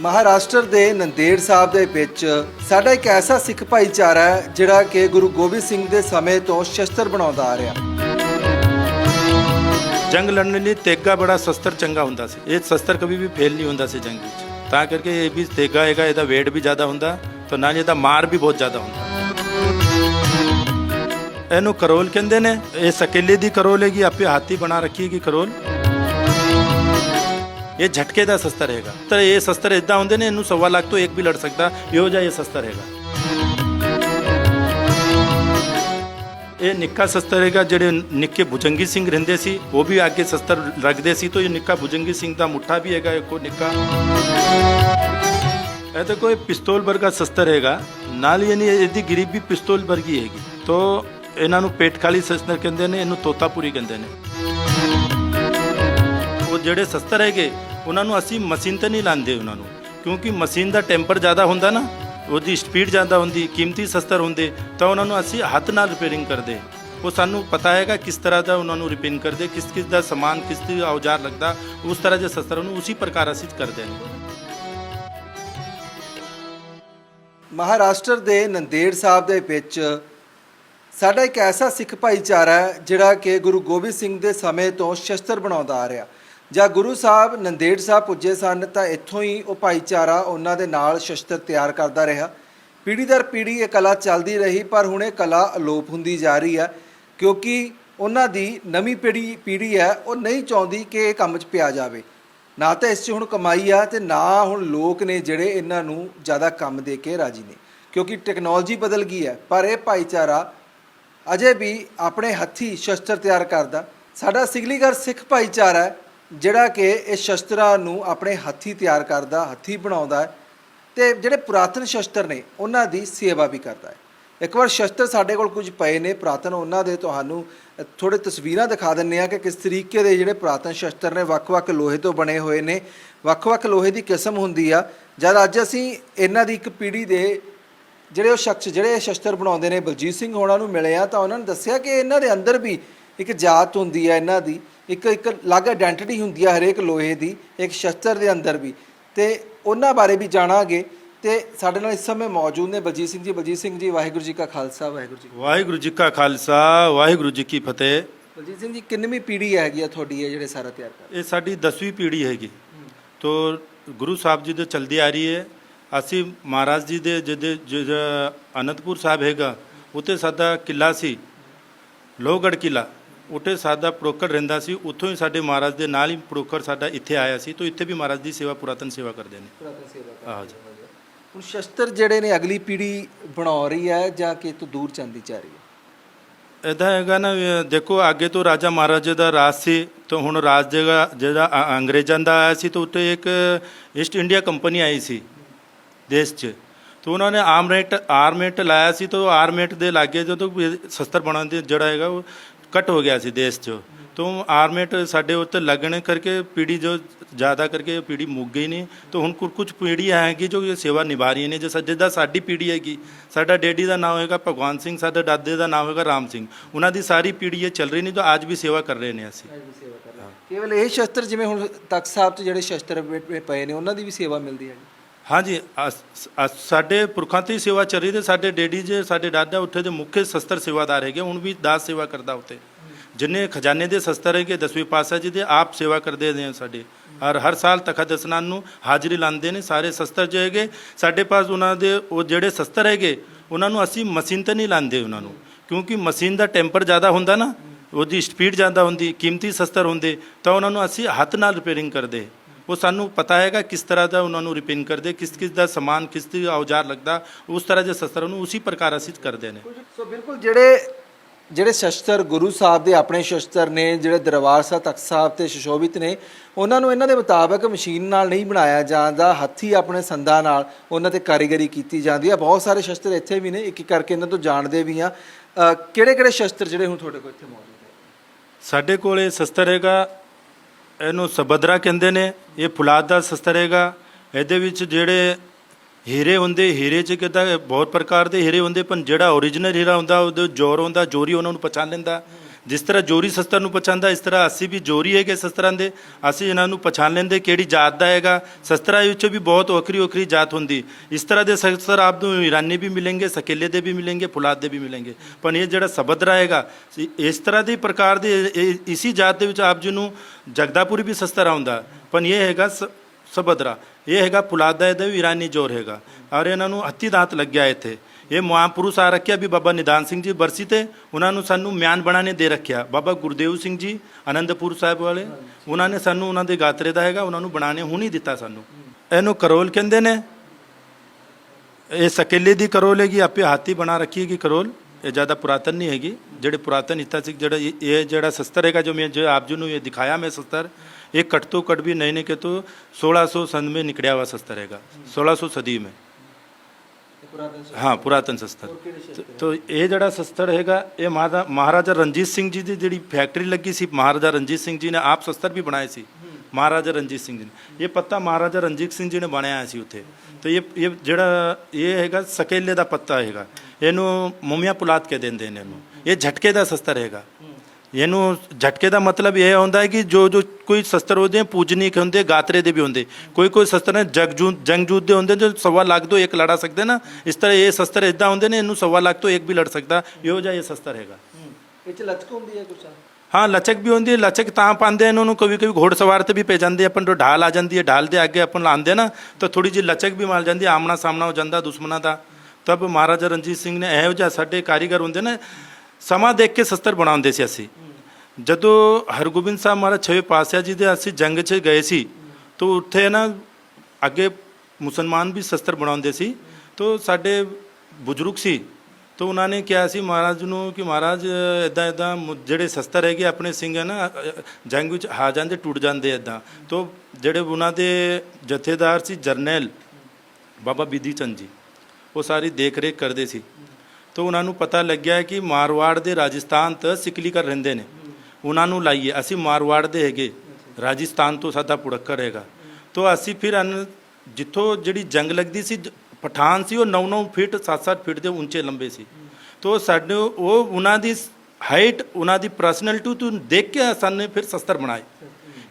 ਮਹਾਰਾਸ਼ਟਰ ਦੇ ਨੰਦੇੜ ਸਾਹਿਬ ਦੇ ਵਿੱਚ ਸਾਡਾ ਇੱਕ ਐਸਾ ਸਿੱਖ ਭਾਈਚਾਰਾ ਹੈ ਜਿਹੜਾ ਕਿ ਗੁਰੂ ਗੋਬਿੰਦ ਸਿੰਘ ਦੇ ਸਮੇਂ ਤੋਂ ਸ਼ਸਤਰ ਬਣਾਉਂਦਾ ਆ ਰਿਹਾ। ਜੰਗ ਲੜਨ ਲਈ ਤੇਗਾ ਬੜਾ ਸ਼ਸਤਰ ਚੰਗਾ ਹੁੰਦਾ ਸੀ। ਇਹ ਸ਼ਸਤਰ ਕभी ਵੀ ਫੇਲ ਨਹੀਂ ਹੁੰਦਾ ਸੀ ਜੰਗ ਵਿੱਚ। ਤਾਂ ਕਰਕੇ ਇਹ ਵੀ ਤੇਗਾ ਹੈਗਾ, ਇਹਦਾ weight ਵੀ ਜ਼ਿਆਦਾ ਹੁੰਦਾ ਤਾਂ ਨਾਲ ਇਹਦਾ ਮਾਰ ਵੀ ਬਹੁਤ ਜ਼ਿਆਦਾ ਹੁੰਦਾ। ਇਹਨੂੰ ਕਰੋਲ ਕਹਿੰਦੇ ਨੇ। ਇਹ ਸਕੇਲੇ ਦੀ ਕਰੋਲ ਹੈਗੀ, ਆਪੇ ਹਾਥੀ ਬਣਾ ਰੱਖੀ ਹੈਗੀ ਕਰੋਲ। ਇਹ ਝਟਕੇ ਦਾ ਸ਼ਸਤਰ ਹੈਗਾ ਤਾਂ ਇਹ ਸ਼ਸਤਰ ਇਦਾਂ ਹੁੰਦੇ ਨੇ ਇਹਨੂੰ ਸਵਾ ਲੱਖ ਤੋਂ ਇੱਕ ਵੀ ਲੜ ਸਕਦਾ ਇਹੋ ਜਿਹਾ ਇਹ ਸ਼ਸਤਰ ਹੈਗਾ ਇਹ ਨਿੱਕਾ ਸ਼ਸਤਰ ਹੈਗਾ ਜਿਹੜੇ ਨਿੱਕੇ ਭੁਜੰਗੀ ਸਿੰਘ ਰਹਿੰਦੇ ਸੀ ਉਹ ਵੀ ਅੱਗੇ ਸ਼ਸਤਰ ਰੱਖਦੇ ਸੀ ਤਾਂ ਇਹ ਨਿੱਕਾ ਭੁਜੰਗੀ ਸਿੰਘ ਦਾ ਮੁੱਠਾ ਵੀ ਹੈਗਾ ਇੱਕੋ ਨਿੱਕਾ ਇਹ ਤਾਂ ਕੋਈ ਪਿਸਤੌਲ ਵਰਗਾ ਸ਼ਸਤਰ ਹੈਗਾ ਨਾਲ ਹੀ ਇਹਨੀ ਇਹਦੀ ਗਰੀਬ ਵੀ ਪਿਸਤੌਲ ਵਰਗੀ ਹੈਗੀ ਤਾਂ ਇਹਨਾਂ ਨੂੰ ਪੇਟ ਖਾਲੀ ਸ਼ਸਤਰ ਕਹਿੰਦੇ ਨੇ ਇਹਨੂੰ ਤੋਤਾਪੁਰੀ ਕਹਿੰਦੇ ਨੇ ਉਹ ਜਿਹੜੇ ਸ਼ਸਤਰ ਹੈਗੇ ਉਹਨਾਂ ਨੂੰ ਅਸੀਂ ਮਸ਼ੀਨ ਤੇ ਨਹੀਂ ਲਾਉਂਦੇ ਉਹਨਾਂ ਨੂੰ। ਕਿਉਂਕਿ ਮਸ਼ੀਨ ਦਾ ਟੈਂਪਰ ਜ਼ਿਆਦਾ ਹੁੰਦਾ ਨਾ, ਉਹਦੀ ਸਪੀਡ ਜ਼ਿਆਦਾ ਹੁੰਦੀ, ਕੀਮਤੀ ਸ਼ਸਤਰ ਹੁੰਦੇ, ਤਾਂ ਉਹਨਾਂ ਨੂੰ ਅਸੀਂ ਹੱਥ ਨਾਲ ਰਿਪੇਅਰਿੰਗ ਕਰਦੇ। ਉਹ ਸਾਨੂੰ ਪਤਾ ਹੈਗਾ ਕਿਸ ਤਰ੍ਹਾਂ ਦਾ ਉਹਨਾਂ ਨੂੰ ਰਿਪੇਅਰਿੰਗ ਕਰਦੇ, ਕਿਸ ਕਿਸ ਦਾ ਸਮਾਨ, ਕਿਸ ਦੀ ਔਜ਼ਾਰ ਲੱਗਦਾ, ਉਸ ਤਰ੍ਹਾਂ ਦੇ ਸ਼ਸਤਰ ਨੂੰ ਉਸੇ ਪ੍ਰਕਾਰ ਅਸੀਂ ਕਰਦੇ ਹਾਂ ਮਹਾਰਾਸ਼ਟਰ ਦੇ ਨੰਦੇੜ ਸਾਹਿਬ ਦੇ ਵਿੱਚ ਸਾਡਾ ਇੱਕ ਐਸਾ ਸਿੱਖ ਭਾਈਚਾਰਾ ਹੈ ਜਿਹੜਾ ਕਿ ਗੁਰੂ ਗੋਬਿੰਦ ਸਿੰਘ ਦੇ ਸਮੇਂ ਤੋਂ ਸ਼ਸਤਰ ਬਣਾਉਂਦਾ ਆ ਰਿਹਾ। ਜਾਂ ਗੁਰੂ ਸਾਹਿਬ ਨੰਦੇੜ ਸਾਹਿਬ ਪੁੱਜੇ ਸਨ, ਤਾਂ ਇੱਥੋਂ ਹੀ ਉਹ ਭਾਈਚਾਰਾ ਉਹਨਾਂ ਦੇ ਨਾਲ ਸ਼ਸਤਰ ਤਿਆਰ ਕਰਦਾ ਰਿਹਾ। ਪੀੜ੍ਹੀ ਦਰ ਪੀੜ੍ਹੀ ਇਹ ਕਲਾ ਚੱਲਦੀ ਰਹੀ, ਪਰ ਹੁਣ ਇਹ ਕਲਾ ਅਲੋਪ ਹੁੰਦੀ ਜਾ ਰਹੀ ਹੈ, ਕਿਉਂਕਿ ਉਹਨਾਂ ਦੀ ਨਵੀਂ ਪੀੜ੍ਹੀ ਪੀੜ੍ਹੀ ਹੈ, ਉਹ ਨਹੀਂ ਚਾਹੁੰਦੀ ਕਿ ਇਹ ਕੰਮ 'ਚ ਪਿਆ ਜਾਵੇ। ਨਾ ਤਾਂ ਇਸ 'ਚ ਹੁਣ ਕਮਾਈ ਆ ਤੇ ਨਾ ਹੁਣ ਲੋਕ ਨੇ ਜਿਹੜੇ ਇਹਨਾਂ ਨੂੰ ਜ਼ਿਆਦਾ ਕੰਮ ਦੇ ਕੇ ਰਾਜੀ ਨੇ, ਕਿਉਂਕਿ ਟੈਕਨੋਲੋਜੀ ਬਦਲ ਗਈ ਹੈ। ਪਰ ਇਹ ਭਾਈਚਾਰਾ ਅਜੇ ਵੀ ਆਪਣੇ ਹੱਥੀ ਸ਼ਸਤਰ ਤਿਆਰ ਕਰਦਾ। ਸਾਡਾ ਸਿਗਲੀਗਰ ਸਿੱਖ ਭਾਈਚਾਰਾ ਹੈ ਜਿਹੜਾ ਕਿ ਇਹ ਸ਼ਸਤਰਾਂ ਨੂੰ ਆਪਣੇ ਹੱਥੀ ਤਿਆਰ ਕਰਦਾ, ਹੱਥੀ ਬਣਾਉਂਦਾ ਹੈ ਤੇ ਜਿਹੜੇ ਪੁਰਾਤਨ ਸ਼ਸਤਰ ਨੇ, ਉਹਨਾਂ ਦੀ ਸੇਵਾ ਵੀ ਕਰਦਾ ਹੈ। ਇੱਕ ਵਾਰ ਸ਼ਸਤਰ ਸਾਡੇ ਕੋਲ ਕੁਝ ਪਏ ਨੇ, ਪੁਰਾਤਨ, ਉਹਨਾਂ ਦੇ ਤੁਹਾਨੂੰ ਥੋੜੇ ਤਸਵੀਰਾਂ ਦਿਖਾ ਦਿੰਨੇ ਆ ਕਿ ਕਿਸ ਤਰੀਕੇ ਦੇ ਜਿਹੜੇ ਪੁਰਾਤਨ ਸ਼ਸਤਰ ਨੇ, ਵੱਖ-ਵੱਖ ਲੋਹੇ ਤੋਂ ਬਣੇ ਹੋਏ ਨੇ। ਵੱਖ-ਵੱਖ ਲੋਹੇ ਦੀ ਕਿਸਮ ਹੁੰਦੀ ਆ। ਜਦ ਅੱਜ ਅਸੀਂ ਇਹਨਾਂ ਦੀ ਇੱਕ ਪੀੜ੍ਹੀ ਦੇ ਜਿਹੜੇ ਉਹ ਸ਼ਖਸ, ਜਿਹੜੇ ਇਹ ਸ਼ਸਤਰ ਬਣਾਉਂਦੇ ਨੇ, ਬਲਜੀਤ ਸਿੰਘ ਹੋਣਾ ਨੂੰ ਮਿਲੇ ਆ ਤਾਂ ਉਹਨਾਂ ਨੇ ਦੱਸਿਆ ਕਿ ਇਹਨਾਂ ਦੇ ਅੰਦਰ ਵੀ ਇੱਕ ਜਾਤ ਹੁੰਦੀ ਹੈ ਇਹਨਾਂ ਦੀ ਇੱਕ ਇੱਕ ਅਲੱਗ ਆਇਡੈਂਟੀਟੀ ਹੁੰਦੀ ਹੈ ਹਰੇਕ ਲੋਹੇ ਦੀ ਇੱਕ ਸ਼ਸਤਰ ਦੇ ਅੰਦਰ ਵੀ। ਤੇ ਉਹਨਾਂ ਬਾਰੇ ਵੀ ਜਾਣਾਂਗੇ। ਤੇ ਸਾਡੇ ਨਾਲ ਇਸ ਸਮੇਂ ਮੌਜੂਦ ਨੇ ਬਲਜੀਤ ਸਿੰਘ ਜੀ। ਬਲਜੀਤ ਸਿੰਘ ਜੀ ਵਾਹਿਗੁਰੂ ਜੀ ਕਾ ਖਾਲਸਾ ਵਾਹਿਗੁਰੂ ਜੀ ਵਾਹਿਗੁਰੂ ਜੀ ਕਾ ਖਾਲਸਾ ਵਾਹਿਗੁਰੂ ਜੀ ਕੀ ਫਤਿਹ। ਬਲਜੀਤ ਸਿੰਘ ਜੀ ਕਿੰਨਵੀਂ ਪੀੜ੍ਹੀ ਹੈਗੀ ਆ ਤੁਹਾਡੀ ਇਹ ਜਿਹੜੇ ਸਾਰਾ ਤਿਆਰ ਕਰ ਇਹ ਸਾਡੀ 10ਵੀਂ ਪੀੜ੍ਹੀ ਹੈਗੀ। ਤੋ ਗੁਰੂ ਸਾਹਿਬ ਜੀ ਦੇ ਚਲਦੀ ਆ ਰਹੀ ਹੈ। ਅਸੀਂ ਮਹਾਰਾਜ ਜੀ ਦੇ ਜਿਹਦੇ ਜਿਹੜਾ ਅਨੰਦਪੁਰ ਸਾਹਿਬ ਹੈਗਾ ਉੱਥੇ ਸਾਡਾ ਕਿਲਾ ਸੀ। ਲੋਹਗੜ੍ਹ ਕਿਲਾ ਉੱਥੇ ਸਾਡਾ ਪ੍ਰੋਕਰ ਰਹਿੰਦਾ ਸੀ ਉੱਥੋਂ ਹੀ ਸਾਡੇ ਮਹਾਰਾਜ ਦੇ ਨਾਲ ਹੀ ਪ੍ਰੋਕਰ ਸਾਡਾ ਇੱਥੇ ਆਇਆ ਸੀ ਤੋ ਇੱਥੇ ਵੀ ਮਹਾਰਾਜ ਦੀ ਸੇਵਾ ਪੁਰਾਤਨ ਸੇਵਾ ਕਰਦੇ ਨੇ। ਪੁਰਾਤਨ ਸੇਵਾ ਆਹੋ ਜੀ। ਹੁਣ ਸ਼ਸਤਰ ਜਿਹੜੇ ਨੇ ਅਗਲੀ ਪੀੜ੍ਹੀ ਬਣਾ ਰਹੀ ਹੈ ਜਾਂ ਕਿ ਤੋਂ ਦੂਰ ਜਾਂਦੀ ਜਾ ਰਹੀ ਹੈ? ਇਦਾਂ ਹੈਗਾ ਨਾ ਦੇਖੋ ਅੱਗੇ ਤੋਂ ਰਾਜਾ ਮਹਾਰਾਜੇ ਦਾ ਰਾਜ ਸੀ ਤਾਂ ਹੁਣ ਰਾਜ ਜਗਾ ਜਿਹੜਾ ਅ- ਅੰਗਰੇਜ਼ਾਂ ਦਾ ਆਇਆ ਸੀ ਤਾਂ ਉੱਤੇ ਇੱਕ ਈਸਟ ਇੰਡੀਆ ਕੰਪਨੀ ਆਈ ਸੀ ਦੇਸ਼ 'ਚ। ਤਾਂ ਉਹਨਾਂ ਨੇ ਆਰਮੇਟ ਆਰਮੇਟ ਲਾਇਆ ਸੀ ਤਾਂ ਆਰਮੇਟ ਦੇ ਲਾਗੇ ਜਦੋਂ ਸ਼ਸਤਰ ਬਣਾਉਣ ਦੇ ਜਿਹੜਾ ਹੈਗਾ ਉਹ ਕੱਟ ਹੋ ਗਿਆ ਸੀ ਦੇਸ਼ 'ਚ। ਤੋਂ ਆਰਮੇਟ ਸਾਡੇ ਉੱਤੇ ਲੱਗਣ ਕਰਕੇ ਪੀੜੀ ਜੋ ਜ਼ਿਆਦਾ ਕਰਕੇ ਪੀੜੀ ਮੁੱਕ ਗਈ ਨਹੀਂ। ਤਾਂ ਹੁਣ ਕੁਝ ਕੁਝ ਪੀੜ੍ਹੀਆਂ ਹੈਗੀ ਜੋ ਇਹ ਸੇਵਾ ਨਿਭਾ ਰਹੀਆਂ ਨੇ ਜਿਸ ਜਿੱਦਾਂ ਸਾਡੀ ਪੀੜੀ ਹੈਗੀ, ਸਾਡਾ ਡੈਡੀ ਦਾ ਨਾਮ ਹੈਗਾ ਭਗਵਾਨ ਸਿੰਘ, ਸਾਡਾ ਦਾਦੇ ਦਾ ਨਾਮ ਹੈਗਾ ਰਾਮ ਸਿੰਘ। ਉਹਨਾਂ ਦੀ ਸਾਰੀ ਪੀੜੀ ਇਹ ਚੱਲ ਰਹੀ ਨਹੀਂ ਤਾਂ ਅੱਜ ਵੀ ਸੇਵਾ ਕਰ ਰਹੇ ਨੇ ਅਸੀਂ। ਕੇਵਲ ਇਹ ਸ਼ਸਤਰ ਜਿਵੇਂ ਹੁਣ ਤਖਤ ਸਾਹਿਬ 'ਚ ਜਿਹੜੇ ਸ਼ਸਤਰ ਪਏ ਨੇ, ਉਹਨਾਂ ਦੀ ਵੀ ਸੇਵਾ ਮਿਲਦੀ ਹੈ ਹਾਂਜੀ ਅਸ- ਅਸ- ਸਾਡੇ ਪੁਰਖਾਂ ਦੀ ਸੇਵਾ ਚੱਲ ਰਹੀ ਤੇ ਸਾਡੇ ਡੈਡੀ ਜੇ, ਸਾਡੇ ਦਾਦਾ ਉੱਥੇ ਦੇ ਮੁੱਖ ਸ਼ਸਤਰ ਸੇਵਾਦਾਰ ਹੈਗੇ, ਹੁਣ ਵੀ ਦਾਸ ਸੇਵਾ ਕਰਦਾ ਉੱਥੇ। ਜਿੰਨੇ ਖਜ਼ਾਨੇ ਦੇ ਸ਼ਸਤਰ ਹੈਗੇ, ਦਸਵੇਂ ਪਾਤਸ਼ਾਹ ਜੀ ਦੇ, ਆਪ ਸੇਵਾ ਕਰਦੇ ਨੇ ਸਾਡੇ। ਹਰ ਹਰ ਸਾਲ ਤਖਤ ਇਸਨਾਨ ਨੂੰ ਹਾਜ਼ਰੀ ਲਾਉਂਦੇ ਨੇ, ਸਾਰੇ ਸ਼ਸਤਰ ਜੋ ਹੈਗੇ, ਸਾਡੇ ਪਾਸ ਉਹਨਾਂ ਦੇ, ਉਹ ਜਿਹੜੇ ਸ਼ਸਤਰ ਹੈਗੇ, ਉਹਨਾਂ ਨੂੰ ਅਸੀਂ ਮਸ਼ੀਨ ਤੇ ਨਹੀਂ ਲਾਉਂਦੇ ਉਹਨਾਂ ਨੂੰ। ਕਿਉਂਕਿ ਮਸ਼ੀਨ ਦਾ ਟੈਂਪਰ ਜ਼ਿਆਦਾ ਹੁੰਦਾ ਨਾ, ਉਹਦੀ ਸਪੀਡ ਜ਼ਿਆਦਾ ਹੁੰਦੀ, ਕੀਮਤੀ ਸ਼ਸਤਰ ਹੁੰਦੇ, ਤਾਂ ਉਹਨਾਂ ਨੂੰ ਅਸੀਂ ਹੱਥ ਨਾਲ ਰਿਪੇਅਰਿੰਗ ਕਰਦੇ। ਉਹ ਸਾਨੂੰ ਪਤਾ ਹੈਗਾ ਕਿਸ ਤਰ੍ਹਾਂ ਦਾ ਉਹਨਾਂ ਨੂੰ ਰਿਪੇਅਰਿੰਗ ਕਰਦੇ ਕਿਸ ਕਿਸ ਦਾ ਸਮਾਨ ਕਿਸ ਦੀ ਔਜ਼ਾਰ ਲੱਗਦਾ ਉਸ ਤਰ੍ਹਾਂ ਦੇ ਸ਼ਸਤਰਾਂ ਨੂੰ ਉਸੇ ਪ੍ਰਕਾਰ ਅਸੀਂ ਕਰਦੇ ਨੇ। ਸੋ ਬਿਲਕੁਲ ਜਿਹੜੇ ਜਿਹੜੇ ਸ਼ਸਤਰ ਗੁਰੂ ਸਾਹਿਬ ਦੇ ਆਪਣੇ ਸ਼ਸਤਰ ਨੇ ਜਿਹੜੇ ਦਰਬਾਰ ਸਾਹਿਬ ਤਖਤ ਸਾਹਿਬ ਤੇ ਸੁਸ਼ੋਭਿਤ ਨੇ ਉਹਨਾਂ ਨੂੰ ਇਹਨਾਂ ਦੇ ਮੁਤਾਬਕ ਮਸ਼ੀਨ ਨਾਲ ਨਹੀਂ ਬਣਾਇਆ ਜਾਂਦਾ ਹੱਥੀ ਆਪਣੇ ਸੰਦਾਂ ਨਾਲ ਉਹਨਾਂ ਤੇ ਕਾਰੀਗਰੀ ਕੀਤੀ ਜਾਂਦੀ ਹੈ। ਬਹੁਤ ਸਾਰੇ ਸ਼ਸਤਰ ਇੱਥੇ ਵੀ ਨੇ ਇੱਕ ਇੱਕ ਕਰਕੇ ਇਹਨਾਂ ਤੋਂ ਜਾਣਦੇ ਵੀ ਆ ਕਿਹੜੇ ਕਿਹੜੇ ਸ਼ਸਤਰ ਜਿਹੜੇ ਹੁਣ ਤੁਹਾਡੇ ਕੋਲ ਇੱਥੇ ਮੌਜੂਦ ਹੈ ਸਾਡੇ ਕੋਲ ਸ਼ਸਤਰ ਹੈਗਾ ਇਹਨੂੰ ਸਬਦਰਾ ਕਹਿੰਦੇ ਨੇ, ਇਹ ਫੁਲਾਦ ਦਾ ਸ਼ਸਤਰ ਹੈਗਾ। ਇਹਦੇ ਵਿੱਚ ਜਿਹੜੇ ਹੀਰੇ ਹੁੰਦੇ, ਹੀਰੇ ਚ ਕਿਦਾਂ ਬਹੁਤ ਪ੍ਰਕਾਰ ਦੇ ਹੀਰੇ ਹੁੰਦੇ, ਪਰ ਜਿਹੜਾ ਓਰੀਜਨਲ ਹੀਰਾ ਹੁੰਦਾ, ਉਹਦੇ ਜ਼ੋਰ ਹੁੰਦਾ, ਜੋਰੀ ਉਹਨਾਂ ਨੂੰ ਪਛਾਣ ਲੈਂਦਾ। ਜਿਸ ਤਰ੍ਹਾਂ ਜੋਰੀ ਸ਼ਸਤਰ ਨੂੰ ਪਛਾਣਦਾ, ਇਸ ਤਰ੍ਹਾਂ ਅਸੀਂ ਵੀ ਜੋਰੀ ਹੈਗੇ ਸ਼ਸਤਰਾਂ ਦੇ। ਅਸੀਂ ਇਹਨਾਂ ਨੂੰ ਪਛਾਣ ਲੈਂਦੇ ਕਿਹੜੀ ਜਾਤ ਦਾ ਹੈਗਾ। ਸ਼ਸਤਰਾਂ ਵਿੱਚ ਵੀ ਬਹੁਤ ਔਖਰੀ ਔਖਰੀ ਜਾਤ ਹੁੰਦੀ। ਇਸ ਤਰ੍ਹਾਂ ਦੇ ਸ਼ਸਤਰ ਆਪ ਨੂੰ ਇਰਾਨੀ ਵੀ ਮਿਲਣਗੇ, ਸਕੇਲੇ ਦੇ ਵੀ ਮਿਲਣਗੇ, ਫੁਲਾਦ ਦੇ ਵੀ ਮਿਲਣਗੇ। ਪਰ ਇਹ ਜਿਹੜਾ ਸ਼ਬਦ ਹੈਗਾ ਇਸ ਤਰ੍ਹਾਂ ਦੀ ਪ੍ਰਕਾਰ ਦੇ ਇਸੀ ਜਾਤ ਦੇ ਵਿੱਚ ਆਪ ਜੀ ਨੂੰ ਜਗਦਾਪੁਰ ਵੀ ਸ਼ਸਤਰ ਆਉਂਦਾ। ਪਰ ਇਹ ਹੈਗਾ ਸਬਦਰਾ ਇਹ ਹੈਗਾ ਪੁਲਾਦਾ ਦਾ ਵੀ ਇਰਾਨੀ ਜੋਰ ਹੈਗਾ। ਔਰ ਇਹਨਾਂ ਨੂੰ ਹੱਤੀ ਦਾਤ ਲੱਗਿਆ ਇੱਥੇ। ਇਹ ਮਹਾਂਪੁਰਸ਼ ਆ ਰੱਖਿਆ ਵੀ ਬਾਬਾ ਨਿਦਾਨ ਸਿੰਘ ਜੀ ਬਰਸੀ ਤੇ ਉਹਨਾਂ ਨੂੰ ਸਾਨੂੰ ਮਿਆਨ ਬਣਾਣੇ ਦੇ ਰੱਖਿਆ। ਬਾਬਾ ਗੁਰਦੇਵ ਸਿੰਘ ਜੀ, ਆਨੰਦਪੁਰ ਸਾਹਿਬ ਵਾਲੇ, ਉਹਨਾਂ ਨੇ ਸਾਨੂੰ ਉਹਨਾਂ ਦੇ ਗਾਤਰੇ ਦਾ ਹੈਗਾ, ਉਹਨਾਂ ਨੂੰ ਬਣਾਣੇ ਹੁਣ ਹੀ ਦਿੱਤਾ ਸਾਨੂੰ। ਇਹਨੂੰ ਕਰੋਲ ਕਹਿੰਦੇ ਨੇ। ਇਹ ਸਕੇਲੇ ਦੀ ਕਰੋਲ ਹੈਗੀ, ਆਪੇ ਹਾਥੀ ਬਣਾ ਰੱਖੀ ਹੈਗੀ ਕਰੋਲ। ਇਹ ਜ਼ਿਆਦਾ ਪੁਰਾਤਨ ਨਹੀਂ ਹੈਗੀ। ਜਿਹੜੇ ਪੁਰਾਤਨ ਇਤਿਹਾਸਿਕ ਜਿਹੜਾ ਇਹ ਜਿਹੜਾ ਸ਼ਸਤਰ ਹੈਗਾ ਜੋ ਮੈਂ ਜੋ ਆਪ ਜੀ ਨੂੰ ਇਹ ਦਿਖਾਇਆ ਮੈਂ ਸ਼ਸਤਰ, ਇਹ ਕਟ ਤੋਂ ਕਟ ਵੀ ਨਹੀਂ ਨੇ ਕਿ ਤੋ 1600 ਸੰਨ ਮੇ ਨਿਕੜਿਆ हुआ ਸ਼ਸਤਰ ਹੈਗਾ। 1600 ਸਦੀ ਮੇ। ਹਾਂ ਪੁਰਾਤਨ ਸ਼ਸਤਰ। ਤੋ- ਇਹ ਜਿਹੜਾ ਸ਼ਸਤਰ ਹੈਗਾ ਇਹ ਮਹਾਰਾ- ਮਹਾਰਾਜਾ ਰਣਜੀਤ ਸਿੰਘ ਜੀ ਦੀ ਜਿਹੜੀ ਫੈਕਟਰੀ ਲੱਗੀ ਸੀ ਮਹਾਰਾਜਾ ਰਣਜੀਤ ਸਿੰਘ ਜੀ ਨੇ ਆਪ ਸ਼ਸਤਰ ਵੀ ਬਣਾਏ ਸੀ। ਮਹਾਰਾਜਾ ਰਣਜੀਤ ਸਿੰਘ ਜੀ ਨੇ। ਇਹ ਪੱਤਾ ਮਹਾਰਾਜਾ ਰਣਜੀਤ ਸਿੰਘ ਜੀ ਨੇ ਬਣਾਇਆ ਸੀ ਉੱਥੇ। ਤੇ ਇਹ ਇਹ ਜਿਹੜਾ ਇਹ ਹੈਗਾ ਸਕੇਲੇ ਦਾ ਪੱਤਾ ਹੈਗਾ। ਇਹਨੂੰ ਮੁਮੀਆ ਪੁਲਾਤ ਕੇ ਦਿੰਦੇ ਨੇ ਇਹਨੂੰ। ਇਹ ਝਟਕੇ ਦਾ ਸ਼ਸਤਰ ਹੈਗਾ। ਇਹਨੂੰ ਝਟਕੇ ਦਾ ਮਤਲਬ ਇਹ ਹੁੰਦਾ ਹੈ ਕਿ ਜੋ ਜੋ ਕੋਈ ਸ਼ਸਤਰ ਹੁੰਦੇ ਆ ਪੂਜਨੀਕ ਹੁੰਦੇ ਗਾਤਰੇ ਦੇ ਵੀ ਹੁੰਦੇ। ਕੋਈ ਕੋਈ ਸ਼ਸਤਰ ਨੇ ਜਗਜੂ ਜੰਗਜੂਤ ਦੇ ਹੁੰਦੇ ਜੋ ਸਵਾ ਲੱਖ ਤੋਂ ਇੱਕ ਲੜਾ ਸਕਦੇ ਨਾ ਇਸ ਤਰ੍ਹਾਂ ਇਹ ਸ਼ਸਤਰ ਇਦਾਂ ਹੁੰਦੇ ਨੇ ਇਹਨੂੰ ਸਵਾ ਲੱਖ ਤੋਂ ਇੱਕ ਵੀ ਲੜ ਸਕਦਾ ਇਹੋ ਜਿਹਾ ਇਹ ਸ਼ਸਤਰ ਹੈਗਾ। ਇਹ ਚ ਲਚਕ ਹੁੰਦੀ ਹੈ ਕੁਛ? ਹਾਂ ਲਚਕ ਵੀ ਹੁੰਦੀ ਹੈ ਲਚਕ ਤਾਂ ਪਾਉਂਦੇ ਇਹਨਾਂ ਨੂੰ ਕभी ਕभी ਘੋੜਸਵਾਰ ਤੇ ਵੀ ਪੈ ਜਾਂਦੇ ਆਪਾਂ ਨੂੰ ਢਾਲ ਆ ਜਾਂਦੀ ਹੈ ਢਾਲ ਦੇ ਅੱਗੇ ਆਪਾਂ ਲਾਉਂਦੇ ਨਾ ਤਾਂ ਥੋੜੀ ਜਿਹੀ ਲਚਕ ਵੀ ਮਾਰ ਜਾਂਦੀ ਆਮਣਾ ਸਾਹਮਣਾ ਹੋ ਜਾਂਦਾ ਦੁਸ਼ਮਣਾਂ ਦਾ। ਤਬ ਮਹਾਰਾਜਾ ਰਣਜੀਤ ਸਿੰਘ ਨੇ ਇਹੋ ਜਿਹਾ ਸਾਡੇ ਕਾਰੀਗਰ ਹੁੰਦੇ ਨੇ ਸਮਾਂ ਦੇਖ ਕੇ ਸ਼ਸਤਰ ਬਣਾਉਂਦੇ ਸੀ ਅਸੀਂ। ਜਦੋਂ ਹਰਗੋਬਿੰਦ ਸਾਹਿਬ ਮਹਾਰਾਜ ਛੇਵੇਂ ਪਾਤਸ਼ਾਹ ਜੀ ਦੇ ਅਸੀਂ ਜੰਗ 'ਚ ਗਏ ਸੀ, ਤਾਂ ਉੱਥੇ ਨਾ ਅੱਗੇ ਮੁਸਲਮਾਨ ਵੀ ਸ਼ਸਤਰ ਬਣਾਉਂਦੇ ਸੀ। ਤਾਂ ਸਾਡੇ ਬਜ਼ੁਰਗ ਸੀ, ਤਾਂ ਉਹਨਾਂ ਨੇ ਕਿਹਾ ਸੀ ਮਹਾਰਾਜ ਨੂੰ ਕਿ ਮਹਾਰਾਜ ਇਦਾਂ ਇਦਾਂ ਜਿਹੜੇ ਸ਼ਸਤਰ ਹੈਗੇ ਆਪਣੇ ਸਿੰਘ ਹੈ ਨਾ ਜੰਗ ਵਿੱਚ ਆ ਜਾਂਦੇ, ਟੁੱਟ ਜਾਂਦੇ ਇਦਾਂ ਤਾਂ ਜਿਹੜੇ ਉਹਨਾਂ ਦੇ ਜਥੇਦਾਰ ਸੀ ਜਰਨੈਲ ਬਾਬਾ ਬਿਧੀ ਚੰਦ ਜੀ, ਉਹ ਸਾਰੀ ਦੇਖ ਰੇਖ ਕਰਦੇ ਸੀ। ਤਾਂ ਉਹਨਾਂ ਨੂੰ ਪਤਾ ਲੱਗਿਆ ਕਿ ਮਾਰਵਾੜ ਦੇ ਰਾਜਸਥਾਨ ਤੋਂ ਸਿਕਲੀਕਰ ਰਹਿੰਦੇ ਨੇ। ਉਹਨਾਂ ਨੂੰ ਲਾਈਏ, ਅਸੀਂ ਮਾਰਵਾੜ ਦੇ ਹੈਗੇ। ਰਾਜਸਥਾਨ ਤੋਂ ਸਾਡਾ ਪੁੜੱਕਰ ਹੈਗਾ। ਤਾਂ ਅਸੀਂ ਫਿਰ ਅਨ, ਜਿੱਥੋਂ ਜਿਹੜੀ ਜੰਗ ਲੱਗਦੀ ਸੀ ਪਠਾਨ ਸੀ, ਉਹ 9-9 ਫੀਟ 7-7 ਫੀਟ ਦੇ ਉੱਚੇ ਲੰਬੇ ਸੀ। ਤਾਂ ਸਾਡੇ ਉਹ ਉਹਨਾਂ ਦੀ ਹਾਈਟ ਉਹਨਾਂ ਦੀ ਪਰਸਨੈਲਿਟੀ ਤੋਂ ਦੇਖ ਕੇ ਸਾਨੂੰ ਫਿਰ ਸ਼ਸਤਰ ਬਣਾਏ।